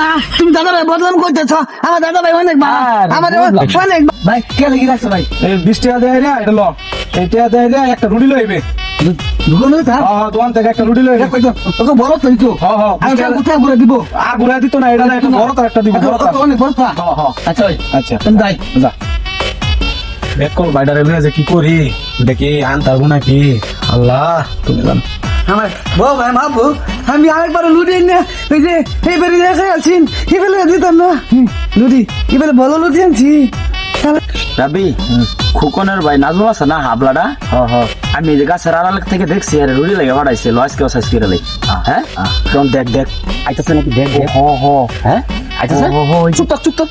না তুমি দাদা ভাই বদনাম করতেছ। আমার দাদা ভাই অনেক আমার অনেক ভাই কে লেগে রাখছো ভাই? এই বিশ টাকা দেয় না এটা ল। এই টাকা দেয় না একটা রুটি লইবে। হ্যাঁ? হ্যাঁ দোকান থেকে একটা রুটি লইবে। ওকে বড় তো একটু। হ্যাঁ হ্যাঁ আমি ওটা কোথায় করে দিব? আ ঘুরা দিত না এটা একটা বড় তার একটা দিব বড় তার ওকে অনেক বড় তো হ্যাঁ হ্যাঁ। আচ্ছা ভাই আচ্ছা। তুমি যাই। যা। দেখ কল বাইডার যে কি করি দেখি আন তারবো নাকি? আল্লাহ তুমি জানো। আমার বউ ভাই মাবু আমি আরেকবার লুটি এনে ওই যে এইবারে রেখে আছেন এবারে দিতাম না? লুটি এবারে বলো লুটি আনছি? রাবি খুকনের ভাই নাজমুল আছে না হাবলাটা আমি এই যে গাছের আড়াল থেকে দেখছি আরে রুড়ি লাগে বাড়াইছে লস কেউ সাইজ করে লাই। হ্যাঁ? তখন দেখ দেখ। আইতাছে নাকি দেখ দেখ। হ হ হ্যাঁ? আইতাছে? চুপ থাক চুপ থাক।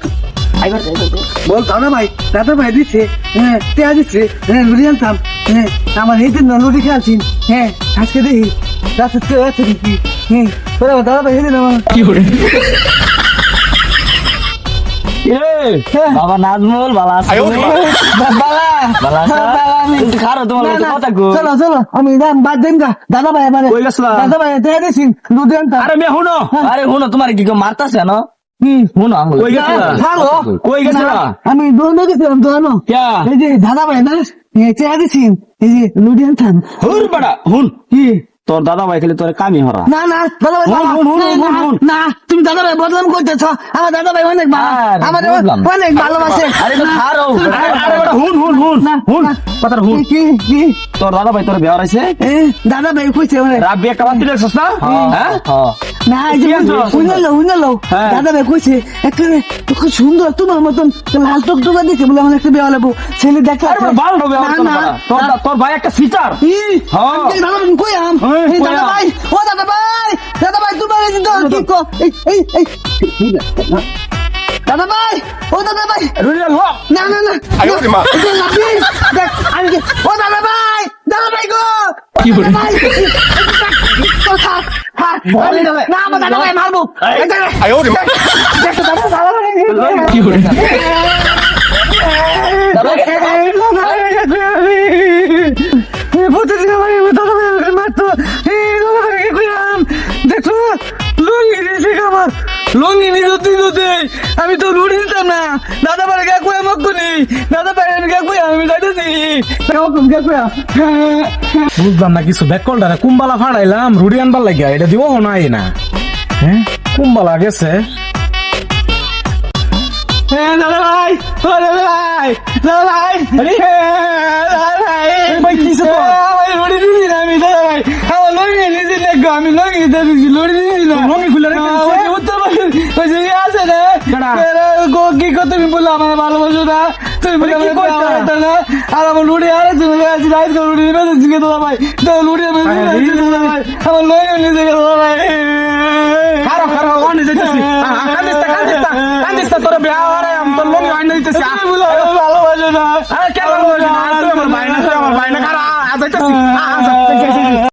বলতাম না ভাই দাদা ভাই দিচ্ছে হ্যাঁ পেঁয়াজ দিচ্ছে হ্যাঁ লুটি আনতাম হ্যাঁ আমার এই দিন লুটি খেয়ালছি হ্যাঁ আজকে দেখি রাতে তো আছে দেখি হ্যাঁ দাদা ভাই হেঁটে নেওয়া বাবা নাজমুল বালা বালা বালা খারো তোমার না, লগে না, কথা কো। চলো চলো আমি বাদ দিন গা। দাদা ভাই আমার গেছলা? দাদা ভাই দেয়া আরে মে হুনো আরে হুনো তোমার কি মারতাছে না? না, আমি দোনো গেছিলাম দোনো ক্যা এই যে দাদা ভাই না চেয়া দিছি এই যে লুডিয়ান থান। হুন বাড়া হুন। কি? তোর দাদা ভাই খেলে তোর কামি হরা। না না দাদা ভাই না, তুমি দাদা ভাই বদনাম করতেছ। আমার দাদা ভাই অনেক ভালো। আরে, আমার অনেক ভালোবাসে। আরে হুন হুন হুন হুন। না। হুন। কি কি তোর দাদা ভাই তোর বিয়া হইছে দাদা ভাই কইছে মানে রাব্বি একটা বাতি দেখছস না? হ্যাঁ? না যে হ্যাঁ। দাদা ভাই কইছে একেবারে খুব সুন্দর তোমার মতন লাল টকটকা দেখে বলে আমার একটা বিয়ে লাগবো ছেলে দেখা আরে বাল হবে না, না, তোর। তোর ভাই একটা ফিচার হ্যাঁ। দাদা ভাই কই আম? দাদা ভাই ও দাদা ভাই দাদা ভাই তোমার কি কো। এই এই এই। দাদা ভাই ও দাদা ভাই। রুইয়া লো না না না আয় ওরে মা। দেখ আমি কি- ও দাদা ভাই দাদা ভাই গো। কি বলে? না আমার দাদা ভাই মারবো। আয় ওরে মা। কি বলে? প্রতিদিন আমি তো রুড়ি দিতাম না। দাদা গা কই আমাকে কোনি দাদা ভাই আমি গা কই আমি যাইতেছি বুঝলাম না কিছু। ব্যাক কলটা কুম্বালা ফাড়াইলাম রুটি আনবার লাগিয়া। এটা দিব নাই না। হ্যাঁ? কুম্বালা গেছে। হ্যাঁ দাদা ভাই দাদা ভাই দাদা ভাই দাদা ভাই ভাই, কিসে তো? আমার লড়ি দিছি না আমি দাদা ভাই আমার লড়ি দিছি দেখো আমি লড়ি দিছি লড়ি দিছি না লঙ্গি খুলে রেখে দিছে? ওই যে উত্তর ভাই ওই যে ইয়ে আছে না কি কো তুমি বললে আমার ভালোবাসো না তুমি বলে কি আমার না আর আমার লড়ি আর তুমি আছি রাইট করে লড়ি দিবে দিছি দাদা ভাই তো লড়ি আমি আরে, দিছি দাদা ভাই আমার লড়ি নিছে দাদা ভাই খারো খারো অনে যাইতেছি কান্দিস্তা কান্দিস্তা কান্দিস্তা তোর বিয়া হরে আম তোর লঙ্গি আইন দিতেছি তুমি বলে আমার ভালোবাসো না আরে কে ভালো আমার বাইনা আমার বাইনা খারা আ যাইতেছি আ, আ, যা, যা, যা, যা।